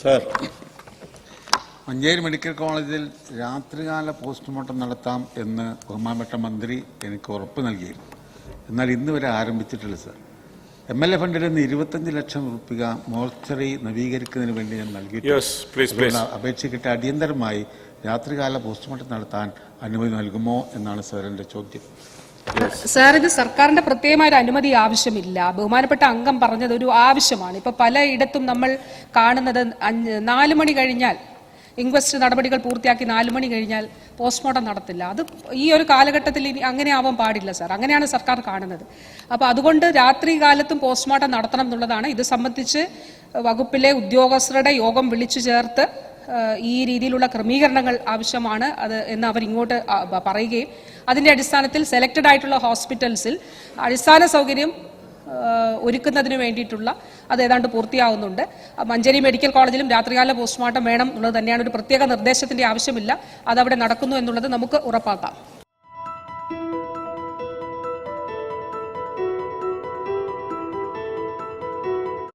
Sir Manjeri medical കോളേജിൽ രാത്രികാല postmortem നടത്താം എന്ന് ബഹുമാനപ്പെട്ട മന്ത്രി എനിക്ക് ഉറപ്പ് നൽകിയിരുന്നു. എന്നാൽ ഇന്ന് വരെ ആരംഭിച്ചിട്ടില്ല സർ എം എൽ എ ഫണ്ടിൽ നിന്ന് ഇരുപത്തഞ്ച് ലക്ഷം റുപ്യ മോർച്ചറി നവീകരിക്കുന്നതിന് വേണ്ടി ഞാൻ നൽകിയിട്ടുണ്ട്. അപേക്ഷ പ്ലീസ് പ്ലീസ് അടിയന്തരമായി രാത്രികാല പോസ്റ്റ്മോർട്ടം നടത്താൻ അനുമതി നൽകുമോ എന്നാണ് സാർ എന്റെ ചോദ്യം. സാർ ഇത് സർക്കാരിന്റെ പ്രത്യേകമായ ഒരു അനുമതി ആവശ്യമില്ല. ബഹുമാനപ്പെട്ട അംഗം പറഞ്ഞത് ഒരു ആവശ്യമാണ്. ഇപ്പൊ പലയിടത്തും നമ്മൾ കാണുന്നത് നാല് മണി കഴിഞ്ഞാൽ ഇൻക്വസ്റ്റ് നടപടികൾ പൂർത്തിയാക്കി നാല് മണി കഴിഞ്ഞാൽ പോസ്റ്റ്മോർട്ടം നടത്തില്ല. അത് ഈ ഒരു കാലഘട്ടത്തിൽ ഇനി അങ്ങനെ ആവാൻ പാടില്ല സാർ. അങ്ങനെയാണ് സർക്കാർ കാണുന്നത്. അപ്പോൾ അതുകൊണ്ട് രാത്രി കാലത്തും പോസ്റ്റ്മോർട്ടം നടത്തണം എന്നുള്ളതാണ്. ഇത് സംബന്ധിച്ച് വകുപ്പിലെ ഉദ്യോഗസ്ഥരുടെ യോഗം വിളിച്ചു ചേർത്ത് ഈ രീതിയിലുള്ള ക്രമീകരണങ്ങൾ ആവശ്യമാണ്. അത് എന്ന് അവർ ഇങ്ങോട്ട് പറയുകയും അതിന്റെ അടിസ്ഥാനത്തിൽ സെലക്റ്റഡ് ആയിട്ടുള്ള ഹോസ്പിറ്റൽസിൽ അടിസ്ഥാന സൗകര്യം ഒരുക്കുന്നതിന് വേണ്ടിയിട്ടുള്ള അത് ഏതാണ്ട് പൂർത്തിയാവുന്നുണ്ട്. മഞ്ചേരി മെഡിക്കൽ കോളേജിലും രാത്രികാല പോസ്റ്റ്മോർട്ടം വേണം എന്നുള്ളത് തന്നെയാണ് ഒരു പ്രത്യേക നിർദ്ദേശത്തിന്റെ ആവശ്യമില്ല. അതവിടെ നടക്കുന്നു എന്നുള്ളത് നമുക്ക് ഉറപ്പാക്കാം.